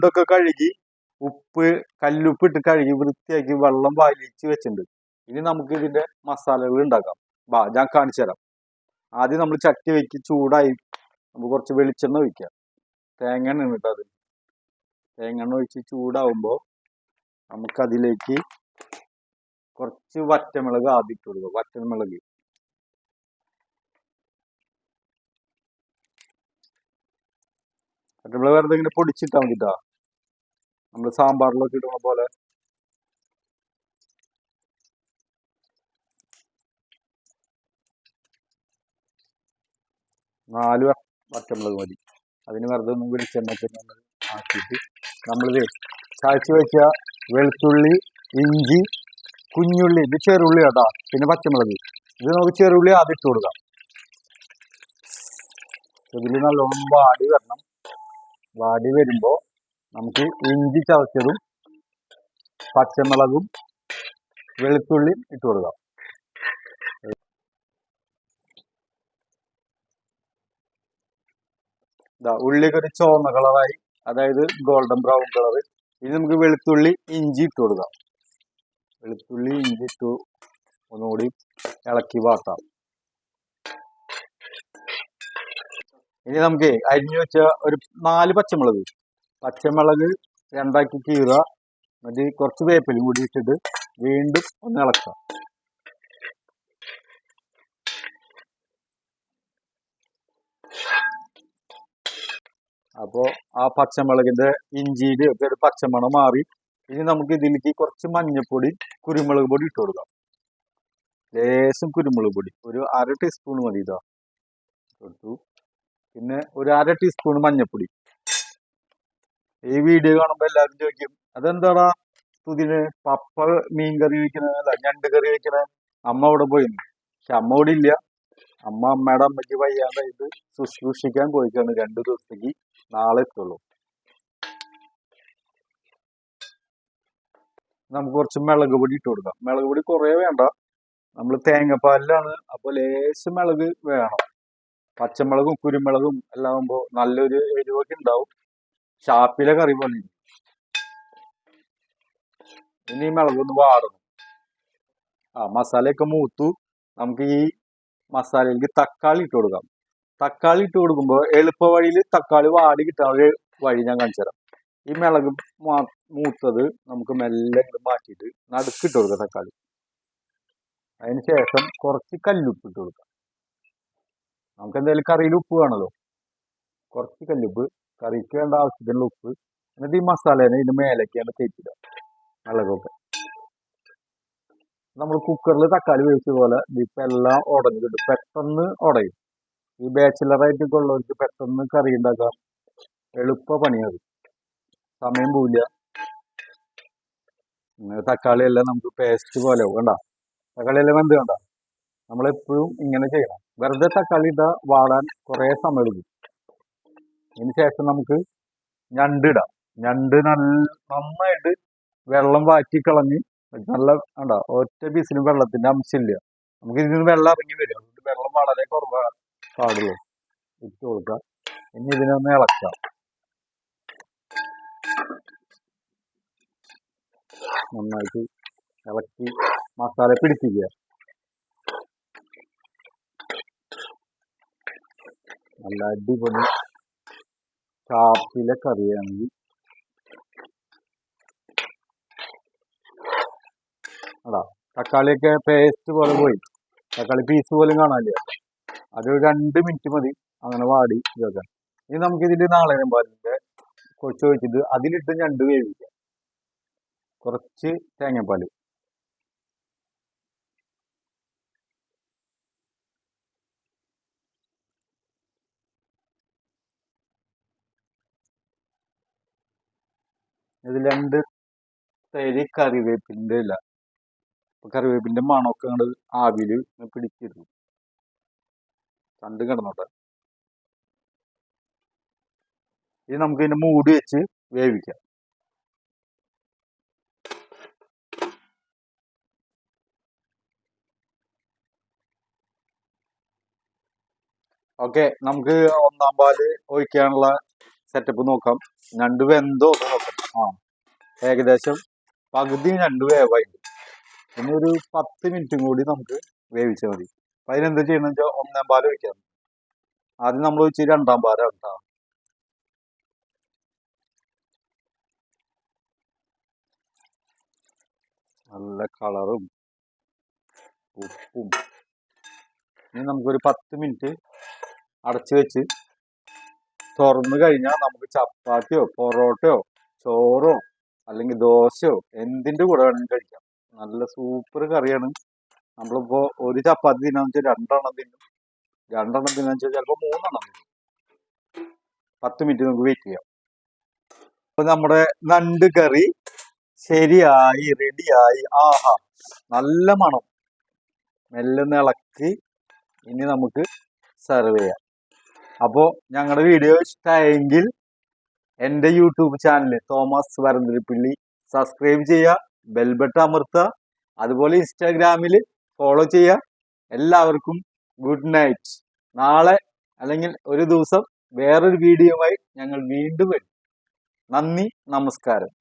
ചുണ്ടൊക്കെ കഴുകി ഉപ്പ് കല്ലുപ്പ് ഇട്ട് കഴുകി വൃത്തിയാക്കി വെള്ളം വലിച്ച് വെച്ചിട്ടുണ്ട്. ഇനി നമുക്ക് ഇതിന്റെ മസാലകൾ ഉണ്ടാക്കാം. ബാ ഞാൻ കാണിച്ചു തരാം. ആദ്യം നമ്മൾ ചട്ടി വെക്കി ചൂടായി നമുക്ക് കുറച്ച് വെളിച്ചെണ്ണ ഒഴിക്കാം തേങ്ങ എണ്ണ കേട്ടോ അത്. തേങ്ങ എണ്ണ ഒഴിച്ച് ചൂടാവുമ്പോൾ നമുക്കതിലേക്ക് കുറച്ച് വറ്റമുളക് ആദ്യം ഇട്ട് കൊടുക്കുക. വറ്റമുളക് വറ്റമുളക് വെറുതെ ഇങ്ങനെ പൊടിച്ചിട്ടാൽ മതിട്ടാ. നമ്മൾ സാമ്പാറിലൊക്കെ ഇടുന്ന പോലെ. നാല് വറ്റമുളക് മതി. അതിന് വെറുതെ ഒന്ന് വെളിച്ചെണ്ണ ആക്കിയിട്ട് നമ്മളിത് കാച്ചി വെച്ച വെളുത്തുള്ളി ഇഞ്ചി കുഞ്ഞുള്ളി ഇത് ചെറുള്ളി കേട്ടോ പിന്നെ പച്ചമുളക്. ഇത് നമുക്ക് ചെറുള്ളി ആദ്യം ഇട്ട് കൊടുക്കാം. ഇതിൽ നല്ലോണം വാടി വരണം. വാടി വരുമ്പോൾ നമുക്ക് ഇഞ്ചി ചതച്ചതും പച്ചമുളകും വെളുത്തുള്ളിയും ഇട്ട് കൊടുക്കാം. ഉള്ളിയൊക്കെ ഒരു ചുവന്ന കളറായി. അതായത് ഗോൾഡൻ ബ്രൗൺ കളർ. ഇനി നമുക്ക് വെളുത്തുള്ളി ഇഞ്ചി ഇട്ട് കൊടുക്കാം. വെളുത്തുള്ളി ഇഞ്ചി ഇട്ടു ഒന്നുകൂടി ഇളക്കി വാട്ടാം. ഇനി നമുക്ക് അരിഞ്ഞു വെച്ച ഒരു നാല് പച്ചമുളക്. പച്ചമുളക് രണ്ടാക്കി കീറുക. എന്നിട്ട് കുറച്ച് വേപ്പിലും കൂടി ഇട്ടിട്ട് വീണ്ടും ഒന്ന് ഇളക്കുക. അപ്പോൾ ആ പച്ചമുളകിന്റെ ഇഞ്ചിയുടെ ഒക്കെ ഒരു പച്ചമണം മാറി. ഇനി നമുക്ക് ഇതിലേക്ക് കുറച്ച് മഞ്ഞൾപ്പൊടി കുരുമുളക് പൊടി ഇട്ട് കൊടുക്കാം. ലേശം കുരുമുളക് പൊടി. ഒരു അര ടീസ്പൂൺ മതി ഇതാ. കൊടുത്തു. പിന്നെ ഒരു അര ടീസ്പൂൺ മഞ്ഞൾപ്പൊടി ഈ വീഡിയോ കാണുമ്പോൾ എല്ലാവരും ചോദിക്കും അതെന്താടാ സുധിന് പപ്പ മീൻ കറി വെക്കണേ അല്ല ഞണ്ട് കറി വെക്കണേ? അമ്മ അവിടെ പോയി. പക്ഷെ അമ്മ അവിടെ ഇല്ല. അമ്മ അമ്മയുടെ അമ്മയ്ക്ക് വയ്യാണ്ടായിട്ട് ശുശ്രൂഷിക്കാൻ പോയിക്കാണ് രണ്ടു ദിവസത്തേക്ക്. നാളെ എത്തുള്ളൂ. നമുക്ക് കുറച്ച് മിളക് പൊടി ഇട്ട് കൊടുക്കാം. മിളക് പൊടി കുറേ വേണ്ട. നമ്മൾ തേങ്ങപ്പാലിലാണ്. അപ്പോൾ ലേശം മിളക് വേണം. പച്ചമുളകും കുരുമുളകും എല്ലാം ആകുമ്പോൾ നല്ലൊരു എരിവൊക്കെ ഉണ്ടാവും. ഷാപ്പിലെ കറി പോലെ. ഇനി മുളകൊന്ന് വാടണം. ആ മസാലയൊക്കെ മൂത്തു. നമുക്ക് ഈ മസാലയിലേക്ക് തക്കാളി ഇട്ട് കൊടുക്കാം. തക്കാളി ഇട്ട് കൊടുക്കുമ്പോൾ എളുപ്പ വഴിയിൽ തക്കാളി വാടി കിട്ടാൻ ഒരു വഴി ഞാൻ കാണിച്ചു തരാം. ഈ മിളക് മൂത്തത് നമുക്ക് മെല്ലെ മാറ്റിയിട്ട് നടുക്കിട്ട് കൊടുക്കാം തക്കാളി. അതിന് ശേഷം കുറച്ച് കല്ലുപ്പ് ഇട്ട് കൊടുക്കാം. നമുക്ക് എന്തായാലും കറിയിൽ ഉപ്പ് വേണമല്ലോ കുറച്ച് കല്ലുപ്പ് കറിക്ക് വേണ്ട ആവശ്യത്തിനുള്ള ഉപ്പ് എന്നിട്ട് ഈ മസാലേനെ ഇതിന് മേലേക്കാണ് തേച്ചിടുക. മിളകൊക്കെ നമ്മൾ കുക്കറിൽ തക്കാളി വേവിച്ച പോലെ ഇപ്പം എല്ലാം ഉടഞ്ഞു കിട്ടും പെട്ടെന്ന് ഉടയും. ഈ ബാച്ചിലറായിട്ടൊക്കെ ഉള്ളവർക്ക് പെട്ടെന്ന് കറി ഉണ്ടാക്കാം എളുപ്പ പണിയത്. സമയം പോവില്ല. തക്കാളി എല്ലാം നമുക്ക് പേസ്റ്റ് പോലെ വേണ്ട തക്കാളി എല്ലാം വെന്ത് വേണ്ട നമ്മളെപ്പോഴും ഇങ്ങനെ ചെയ്യണം. വെറുതെ തക്കാളി ഇട്ടാൽ വാടാൻ കുറേ സമയം എടുക്കും. ശേഷം നമുക്ക് ഞണ്ട് ഇടാം. ഞണ്ട് നല്ല നന്നായിട്ട് വെള്ളം വാറ്റി കളഞ്ഞ് നല്ല വേണ്ട ഒറ്റ പീസിനും വെള്ളത്തിന്റെ അംശമില്ല. നമുക്ക് ഇതിൽ നിന്ന് വെള്ളം ഇറങ്ങി വരും. അതുകൊണ്ട് വെള്ളം വളരെ കുറവാണ്. പാടുള്ളൂ. ഇട്ട് കൊടുക്കാം. ഇനി ഇതിനൊന്ന് ഇളക്കാം. നന്നായിട്ട് ഇളക്കി മസാല പിടിപ്പിക്കുക. നല്ല അടിപൊളി ചാപ്പിലെ കറിയാണെങ്കിൽ. അതാ തക്കാളിയൊക്കെ പേസ്റ്റ് പോലെ പോയി. തക്കാളി പീസ് പോലും കാണാനില്ല. അതൊരു രണ്ട് മിനിറ്റ് മതി. അങ്ങനെ വാടി ഇതൊക്കെ. ഇനി നമുക്ക് ഇതിൽ നാളെ പാലിന്റെ കൊച്ചു വെച്ചിട്ട് അതിലിട്ട് ഞണ്ട് വേവിക്കാം. കുറച്ച് തേങ്ങാപ്പാൽ ഇതിൽ രണ്ട് തരി കറിവേപ്പിന്റെ ഇല. അപ്പൊ കറിവേപ്പിന്റെ മണമൊക്കെ അങ്ങോട്ട് ആവിയിൽ പിടിച്ചിരുന്നു. കണ്ട് കിടന്നോട്ടെ. ഇത് നമുക്ക് ഇതിന്റെ മൂടി വെച്ച് വേവിക്കാം. ഓക്കെ നമുക്ക് ഒന്നാം പാൽ ഒഴിക്കാനുള്ള സെറ്റപ്പ് നോക്കാം. രണ്ട് വെന്തോ നോക്കാം ഏകദേശം പകുതി രണ്ട് വേവായി. ഇനി ഒരു പത്ത് മിനിറ്റും കൂടി നമുക്ക് വേവിച്ചാൽ മതി. അപ്പൊ അതിനെന്താ ചെയ്യണമെന്ന് വെച്ചാൽ ഒന്നാം പാൽ ഒഴിക്കാം. ആദ്യം നമ്മൾ ഒഴിച്ച് രണ്ടാം പാലാണ് കേട്ടോ നല്ല കളറും ഉപ്പും. ഇനി നമുക്കൊരു പത്ത് മിനിറ്റ് അടച്ചു വെച്ച് തുറന്നു കഴിഞ്ഞാൽ നമുക്ക് ചപ്പാത്തിയോ പൊറോട്ടയോ ചോറോ അല്ലെങ്കിൽ ദോശയോ എന്തിന്റെ കൂടെ വേണമെങ്കിലും കഴിക്കാം. നല്ല സൂപ്പർ കറിയാണ്. നമ്മളിപ്പോ ഒരു ചപ്പാത്തി തിന്നാന്ന് വെച്ചാൽ രണ്ടെണ്ണം തിന്നും. രണ്ടെണ്ണം തിന്നാന്ന് വെച്ചാൽ ചിലപ്പോൾ മൂന്നെണ്ണം തിന്നും. പത്ത് മിനിറ്റ് നമുക്ക് വെയിറ്റ് ചെയ്യാം. അപ്പൊ നമ്മുടെ നണ്ട് കറി ശരിയായി റെഡിയായി ആഹാ നല്ല മണം. മെല്ലെ ഇളക്കി ഇനി നമുക്ക് സെർവ് ചെയ്യാം. അപ്പോൾ ഞങ്ങളുടെ വീഡിയോ ഇഷ്ടമായെങ്കിൽ എന്റെ YouTube channel Thomas Varanthirippilly. Subscribe ചെയ്യുക ബെൽബട്ട് അമർത്തുക അതുപോലെ ഇൻസ്റ്റാഗ്രാമിൽ ഫോളോ ചെയ്യുക. എല്ലാവർക്കും ഗുഡ് നൈറ്റ്. നാളെ അല്ലെങ്കിൽ ഒരു ദിവസം വേറൊരു വീഡിയോയുമായി ഞങ്ങൾ വീണ്ടും വരും. നന്ദി നമസ്കാരം.